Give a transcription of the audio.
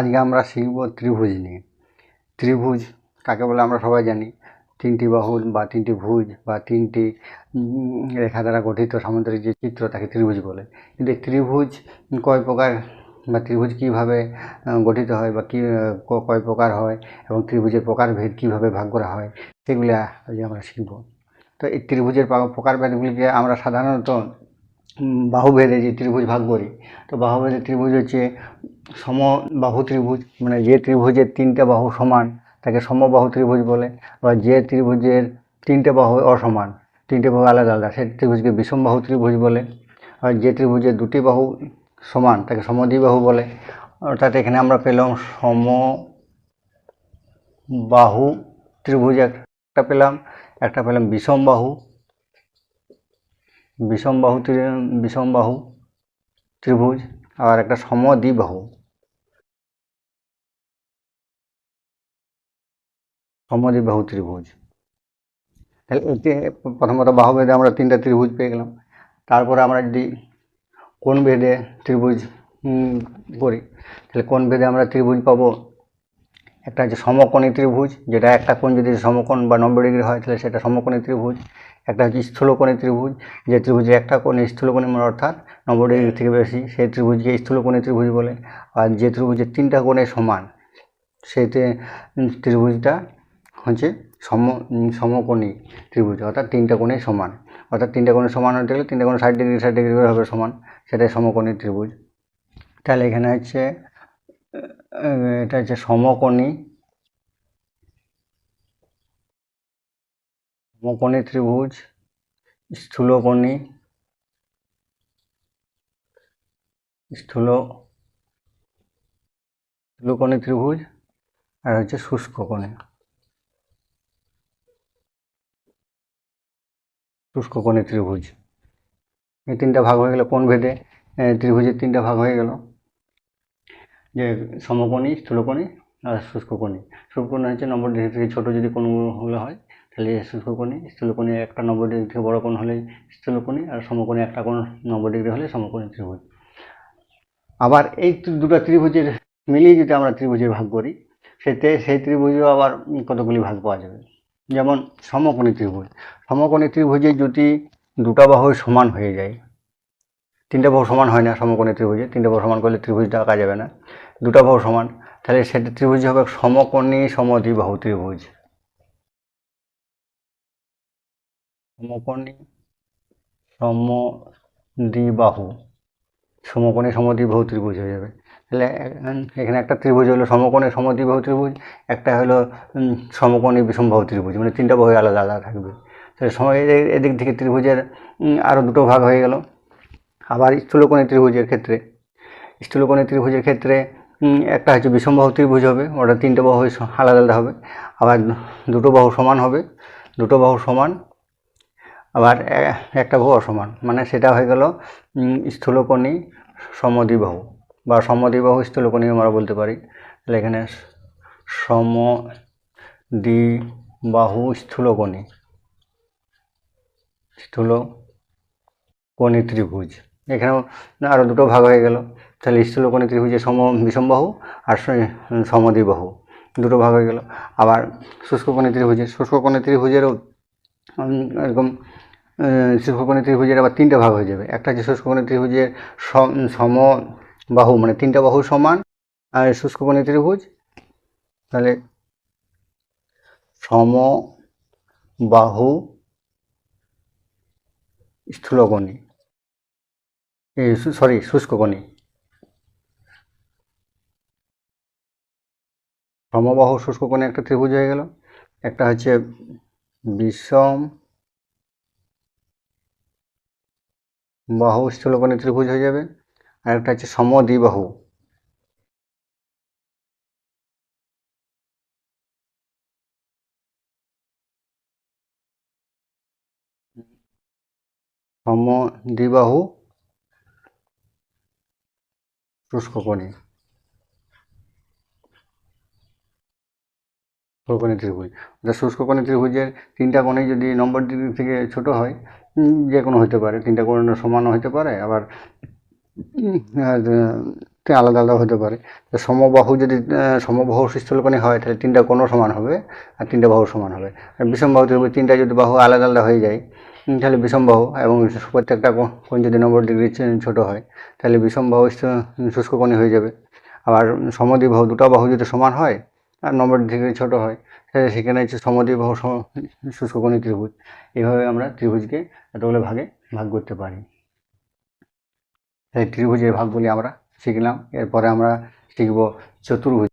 আজকে আমরা শিখব ত্রিভুজ নিয়ে। ত্রিভুজ কাকে বলে আমরা সবাই জানি। তিনটি বাহু বা তিনটি ভুজ বা তিনটি রেখা দ্বারা গঠিত সামুদ্রিক যে চিত্র তাকে ত্রিভুজ বলে। কিন্তু ত্রিভুজ কয় প্রকার বা ত্রিভুজ কীভাবে গঠিত হয় বা কী, কয় প্রকার হয় এবং ত্রিভুজের প্রকারভেদ কীভাবে ভাগ করা হয় সেগুলি আজকে আমরা শিখব। তো এই ত্রিভুজের প্রকারভেদগুলিকে আমরা সাধারণত বাহুভেদে যে ত্রিভুজ ভাগ করি, তো বাহুভেদে ত্রিভুজ হচ্ছে সমবাহু ত্রিভুজ মানে যে ত্রিভুজের তিনটে বাহু সমান, তাকে সমবাহু ত্রিভুজ বলে, বা যে ত্রিভুজের তিনটে বাহু অসমান, তিনটে বাহু আলাদা আলাদা সেই ত্রিভুজকে বিষমবাহু ত্রিভুজ বলে, আর যে ত্রিভুজের দুটি বাহু সমান, তাকে সমদ্বিবাহু বলে, অর্থাৎ এখানে আমরা পেলাম সম বাহু ত্রিভুজ, একটা পেলাম একটা পেলাম বিষমবাহু বিষমবাহু ত্রি- বিষমবাহু ত্রিভুজ আর একটা সমদ্বিবাহু। সমদ্বিবাহু ত্রিভুজ। তাহলে এতে প্রথমত বাহুভেদে আমরা তিনটা ত্রিভুজ পেয়ে গেলাম। তারপরে আমরা যদি কোন ভেদে ত্রিভুজ করি, তাহলে কোন ভেদে আমরা ত্রিভুজ পাবো? একটা হচ্ছে সমকোণী ত্রিভুজ যেটা একটা কোণ যদি সমকোণ বা নব্বই ডিগ্রি হয় তাহলে সেটা সমকোণী ত্রিভুজ। একটা হচ্ছে স্থূলকোণী ত্রিভুজ যে ত্রিভুজে একটা কোণ স্থূলকোণী মানে অর্থাৎ নব্বই ডিগ্রি থেকে বেশি সেই ত্রিভুজকে স্থূলকোণী ত্রিভুজ বলে। আর যে ত্রিভুজের তিনটা কোণে সমান উম, ত্রিভুজটা হচ্ছে সম সমকোণী ত্রিভুজ অর্থাৎ তিনটা কোণে সমান। অর্থাৎ তিনটা কোণে সমান হতে গেলে তিনটা কোণে ষাট ডিগ্রি ষাট ডিগ্রি হবে সমান সেটাই সমকোণী ত্রিভুজ। তাহলে এখানে হচ্ছে এটা হচ্ছে সমকোণী। সমকোণী ত্রিভুজ, স্থূলকোণী। স্থূল, স্থূলকোণী ত্রিভুজ আর হচ্ছে শুষ্ক কোণী শুষ্ক কোণী ত্রিভুজ। এই তিনটা ভাগ হয়ে গেল কোন ভেদে? ত্রিভুজের তিনটা ভাগ হয়ে গেল। যে সমকোণী, স্থূলকোণী আর শুষ্ককোণী। শুষ্ককোণী হচ্ছে নব্বই ডিগ্রি থেকে ছোটো যদি কোণগুলো হয়, তাহলে শুষ্ককোণী, স্থূলকোণী একটা নব্বই ডিগ্রি থেকে বড় কোণ হলে স্থূলকোণী আর সমকোণী একটা কোণ নব্বই ডিগ্রি হলে সমকোণী ত্রিভুজ। আবার এই দুটো ত্রিভুজের মিলিয়ে যদি আমরা ত্রিভুজের ভাগ করি, সেতে, সেই ত্রিভুজেও আবার কতগুলি ভাগ পাওয়া যাবে? যেমন সমকোণী ত্রিভুজ। সমকোণী ত্রিভুজে যদি দুটা বাহু সমান হয়ে যায় তিনটা বাহু সমান হয় না সমকোণী ত্রিভুজে। তিনটা বাহু সমান করলে ত্রিভুজটা আঁকা যাবে না। দুটা বাহু সমান, তাহলে সেটা ত্রিভুজ হবে সমকোণী সমদ্বিবাহু ত্রিভুজ। সমকোণী সমদ্বিবাহু সমকোণী সমদ্বিবাহু ত্রিভুজ হয়ে যাবে। তাহলে এখানে একটা ত্রিভুজ হলো সমকোণী সমদ্বিবাহু ত্রিভুজ, একটা হলো সমকোণী বিষমবাহু ত্রিভুজ মানে তিনটা বাহু আলাদা আলাদা থাকবে। তাহলে সময় এদিক থেকে ত্রিভুজের আরও দুটো ভাগ হয়ে গেল। আবার স্থূলকোণী ত্রিভুজের ক্ষেত্রে। স্থূলকোণী ত্রিভুজের ক্ষেত্রে একটা হচ্ছে বিষমবাহু ত্রিভুজ হবে, ওটা তিনটে বাহু আলাদা আলাদা হবে। আবার দুটো বাহু সমান হবে, দুটো বাহু সমান, আবার একটা বাহু অসমান। মানে সেটা হয়ে গেল স্থূলকোণী সমদ্বিবাহু বা সমদ্বিবাহু স্থূলকোণী আমরা বলতে পারি। তাহলে এখানে সম দ্বিবাহু স্থূলকোণী। স্থূল কোণী ত্রিভুজ। এখানেও আরও দুটো ভাগ হয়ে গেল। তাহলে স্থূলকোণী ত্রিভুজের সম বিষমবাহু আর সমদ্বিবাহু দুটো ভাগ হয়ে গেল। আবার শুষ্ককোণী ত্রিভুজের শুষ্ককোণী ত্রিভুজেরও এরকম শুষ্ককোণী ত্রিভুজের আবার তিনটে ভাগ হয়ে যাবে। একটা হচ্ছে শুষ্ককোণী ত্রিভুজের সম- সমবাহু মানে তিনটা বাহু সমান, আর শুষ্ককোণী ত্রিভুজ, তাহলে সম বাহু স্থূলকোণী। সরি শুষ্ককোণী সমবাহু শুষ্ককোণী একটা ত্রিভুজ হয়ে গেল। একটা হচ্ছে বিষম বাহু স্থূলকোণী ত্রিভুজ হয়ে যাবে, আর একটা হচ্ছে সমদ্বিবাহু। সমদ্বিবাহু শুষ্ককোণী শুষ্ককোণী ত্রিভুজ। অর্থাৎ শুষ্ককোণী ত্রিভুজের তিনটা কোণেই যদি নম্বর ডিগ্রি থেকে ছোট হয় যে কোনো হতে পারে। তিনটা কোণ সমানও হতে পারে, আবার আলাদা আলাদা হতে পারে। সমবাহু যদি সমবাহু স্থলকোণী হয়, তাহলে তিনটা কোণও সমান হবে, আর তিনটা বাহু সমান হবে। আর বিষমবাহু ত্রিভুজ তিনটা যদি বাহু আলাদা আলাদা হয়ে যায় তাহলে বিষমবাহু এবং প্রত্যেকটা কো- কোণ যদি নম্বর ডিগ্রি ছোটো হয়, তাহলে বিষমবাহু শুষ্ককোণী হয়ে যাবে। আবার সমদ্বিবাহু দুটো বাহু যদি সমান হয়, আর নম্বর ডিগ্রি ছোটো হয়, তাহলে সেখানে হচ্ছে সমদ্বিবাহু সম- শুষ্ককোণী ত্রিভুজ। এইভাবে আমরা ত্রিভুজকে এতগুলো ভাগে ভাগ করতে পারি। এই ত্রিভুজের ভাগগুলি আমরা শিখলাম, এরপরে আমরা শিখব চতুর্ভুজ।